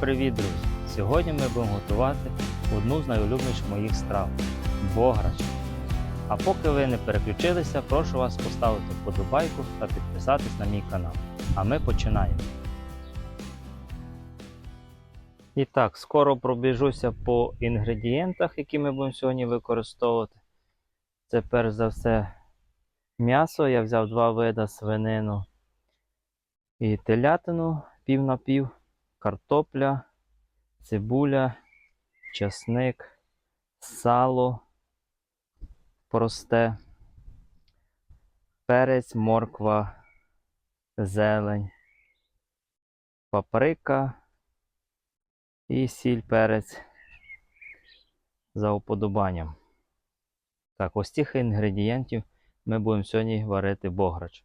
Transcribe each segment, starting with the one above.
привіт, друзі! Сьогодні ми будемо готувати одну з найулюбленіших моїх страв бограч. А поки ви не переключилися, прошу вас поставити вподобайку та підписатись на мій канал. А ми починаємо. І так, скоро пробіжуся по інгредієнтах, які ми будемо сьогодні використовувати. Це перш за все м'ясо. Я взяв два види свинину і телятину пів на пів, картопля, цибуля, чесник, сало просте, перець, морква, зелень, паприка і сіль перець за уподобанням. Так, ось цих інгредієнтів ми будемо сьогодні варити бограч.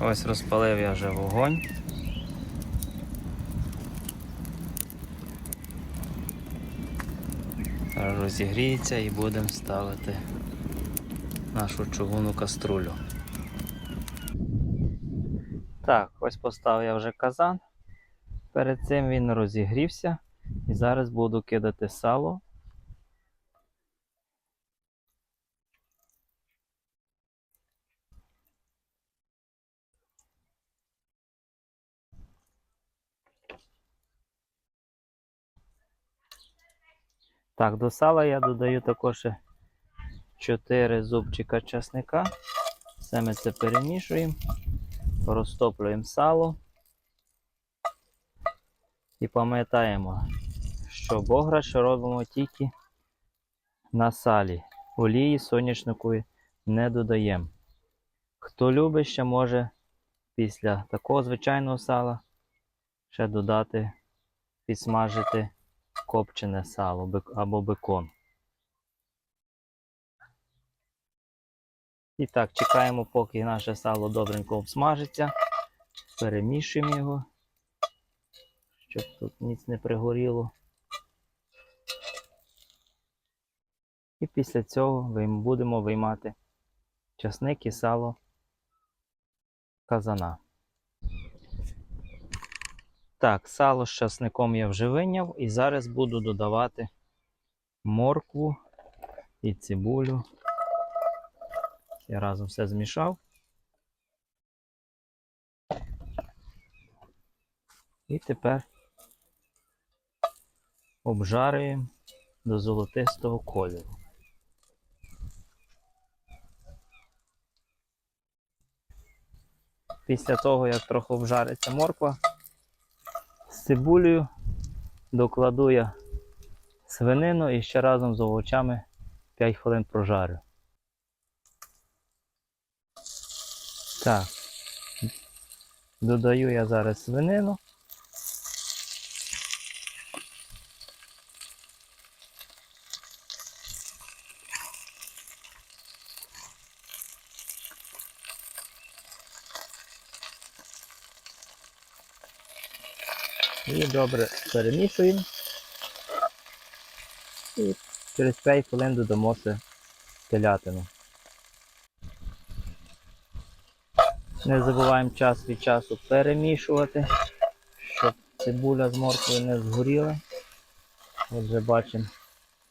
Ось розпалив я вже вогонь. Розігріється і будемо ставити нашу чугунну каструлю. Так, ось поставив я вже казан. Перед цим він розігрівся. І зараз буду кидати сало. Так, до сала я додаю також 4 зубчика чесника. Все ми це перемішуємо, розтоплюємо сало. І пам'ятаємо, що бограш робимо тільки на салі. Олії соняшникової не додаємо. Хто любить, ще може після такого звичайного сала ще додати, підсмажити копчене сало або бекон. І так, чекаємо, поки наше сало добренько обсмажиться. Перемішуємо його, щоб тут ніц не пригоріло. І після цього будемо виймати часник і сало казана. Так, сало з часником я вже виняв і зараз буду додавати моркву і цибулю. Я разом все змішав. І тепер обжарюємо до золотистого кольору. Після того, як трохи обжариться морква, цибулею докладу я свинину і ще разом з овочами 5 хвилин прожарю. Так. Додаю я зараз свинину. І добре перемішуємо. І через 5 хвилин додамо ще телятину. Не забуваємо час від часу перемішувати, щоб цибуля з морквою не згоріла. Отже, бачимо,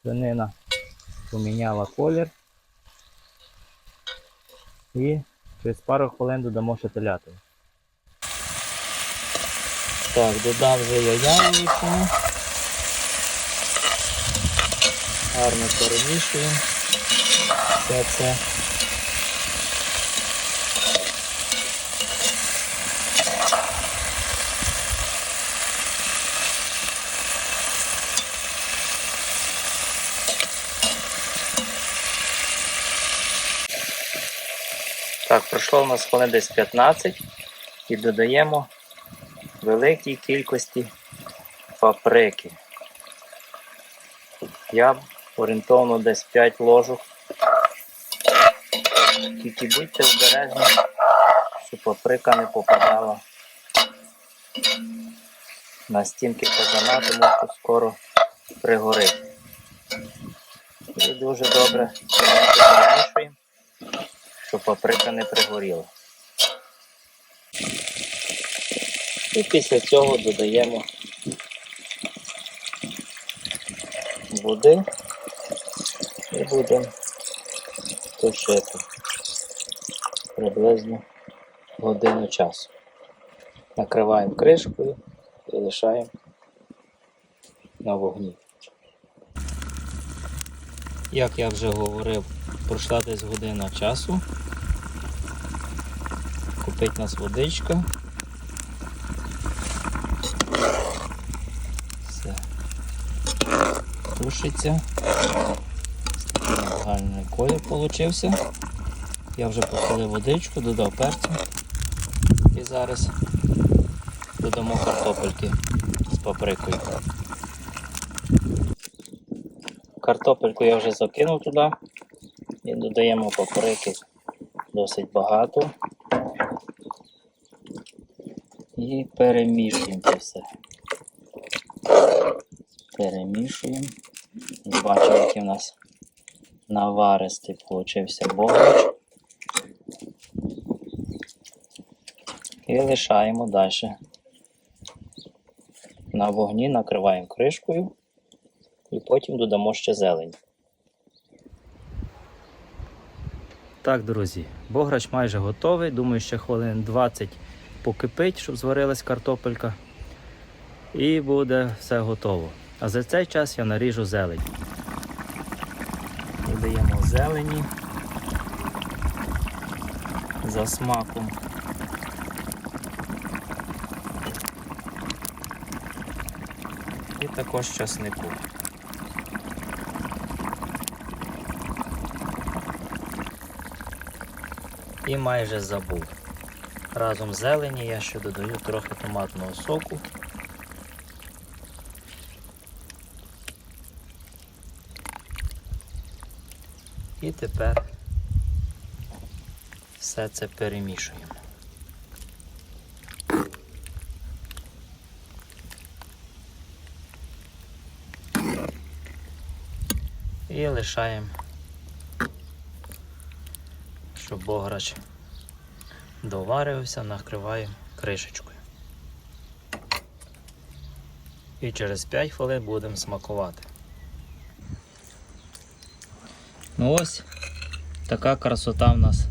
свинина поміняла колір. І через пару хвилин додамо ще телятину. Так, додав вже я яєчню. Гарно перемішуємо все це. Так, пройшло у нас хвилин десь 15 і додаємо великій кількості паприки. Я орієнтовно десь 5 ложок. Тільки будьте обережні, щоб паприка не попадала на стінки казана, тому що скоро пригорить. І дуже добре перемішуємо, щоб паприка не пригоріла. І після цього додаємо води і будемо тушити приблизно годину часу. Накриваємо кришкою і лишаємо на вогні. Як я вже говорив, пройшла десь година часу. Купить нас водичка. Тушиться. Ось гарний колір получився. Я вже посолив водичку, додав перцю. І зараз додамо картопельки з паприкою. Картопельку я вже закинув туди і додаємо паприки досить багато. І перемішуємо це все. Перемішуємо. Бачимо, який у нас наваристий получився бограч. І лишаємо далі. На вогні накриваємо кришкою і потім додамо ще зелень. Так, друзі, бограч майже готовий. Думаю, ще хвилин 20 покипить, щоб зварилась картопелька. І буде все готово. А за цей час я наріжу зелень. Додаємо зелені за смаком. І також часнику. І майже забув. Разом з зелені я ще додаю трохи томатного соку. І тепер все це перемішуємо. І лишаємо, щоб бограч доварився, накриваємо кришечкою. І через 5 хвилин будемо смакувати. Ну ось така красота в нас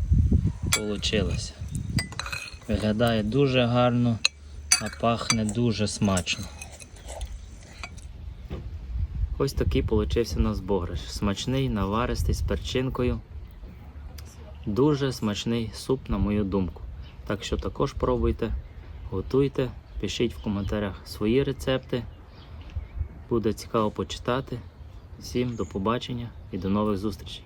вийшла. Виглядає дуже гарно, а пахне дуже смачно. Ось такий получився у нас бограш. Смачний, наваристий з перчинкою. Дуже смачний суп, на мою думку. Так що також пробуйте, готуйте, пишіть в коментарях свої рецепти. Буде цікаво почитати. Всім до побачення і до нових зустрічей!